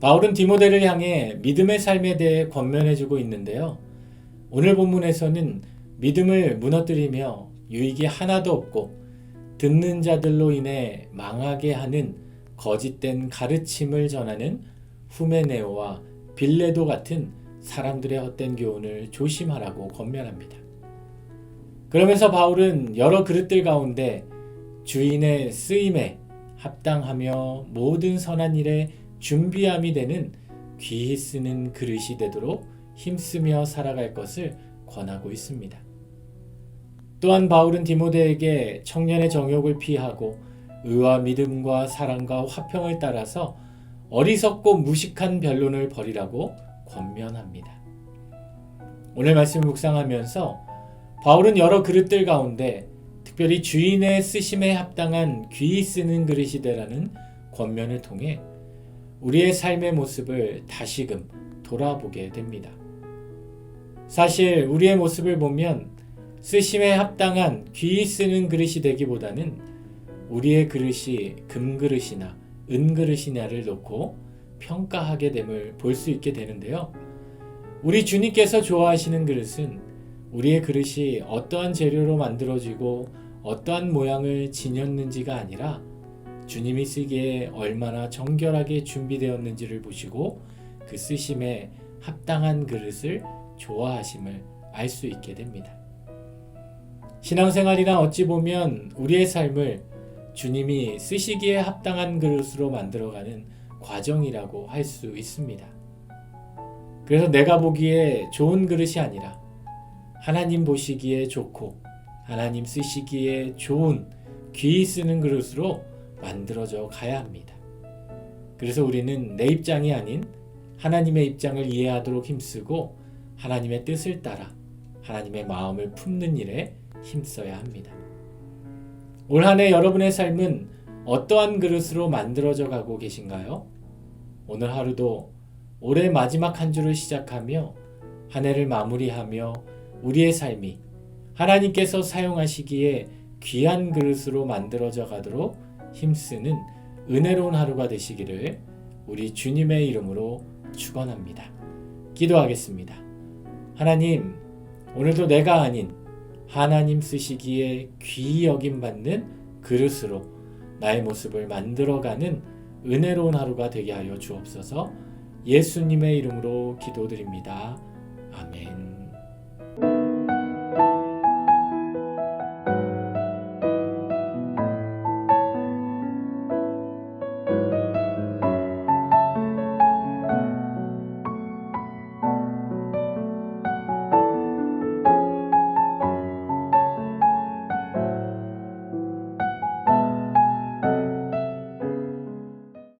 바울은 디모데를 향해 믿음의 삶에 대해 권면해주고 있는데요. 오늘 본문에서는 믿음을 무너뜨리며 유익이 하나도 없고 듣는 자들로 인해 망하게 하는 거짓된 가르침을 전하는 후메네오와 빌레도 같은 사람들의 헛된 교훈을 조심하라고 권면합니다. 그러면서 바울은 여러 그릇들 가운데 주인의 쓰임에 합당하며 모든 선한 일에 준비함이 되는 귀히 쓰는 그릇이 되도록 힘쓰며 살아갈 것을 권하고 있습니다. 또한 바울은 디모데에게 청년의 정욕을 피하고 의와 믿음과 사랑과 화평을 따라서 어리석고 무식한 변론을 버리라고 권면합니다. 오늘 말씀 묵상하면서 바울은 여러 그릇들 가운데 특별히 주인의 쓰심에 합당한 귀히 쓰는 그릇이 되라는 권면을 통해 우리의 삶의 모습을 다시금 돌아보게 됩니다. 사실 우리의 모습을 보면 쓰심에 합당한 귀히 쓰는 그릇이 되기보다는 우리의 그릇이 금그릇이나 은그릇이냐를 놓고 평가하게 됨을 볼 수 있게 되는데요. 우리 주님께서 좋아하시는 그릇은 우리의 그릇이 어떠한 재료로 만들어지고 어떠한 모양을 지녔는지가 아니라 주님이 쓰기에 얼마나 정결하게 준비되었는지를 보시고 그 쓰심에 합당한 그릇을 좋아하심을 알 수 있게 됩니다. 신앙생활이나 어찌 보면 우리의 삶을 주님이 쓰시기에 합당한 그릇으로 만들어가는 과정이라고 할 수 있습니다. 그래서 내가 보기에 좋은 그릇이 아니라 하나님 보시기에 좋고 하나님 쓰시기에 좋은 귀히 쓰는 그릇으로 만들어져 가야 합니다. 그래서 우리는 내 입장이 아닌 하나님의 입장을 이해하도록 힘쓰고 하나님의 뜻을 따라 하나님의 마음을 품는 일에 힘써야 합니다. 올 한 해 여러분의 삶은 어떠한 그릇으로 만들어져 가고 계신가요? 오늘 하루도 올해 마지막 한 주를 시작하며 한 해를 마무리하며 우리의 삶이 하나님께서 사용하시기에 귀한 그릇으로 만들어져 가도록 힘쓰는 은혜로운 하루가 되시기를 우리 주님의 이름으로 축원합니다. 기도하겠습니다. 하나님, 오늘도 내가 아닌 하나님 쓰시기에 귀히 여김 받는 그릇으로 나의 모습을 만들어가는 은혜로운 하루가 되게 하여 주옵소서. 예수님의 이름으로 기도드립니다. 아멘.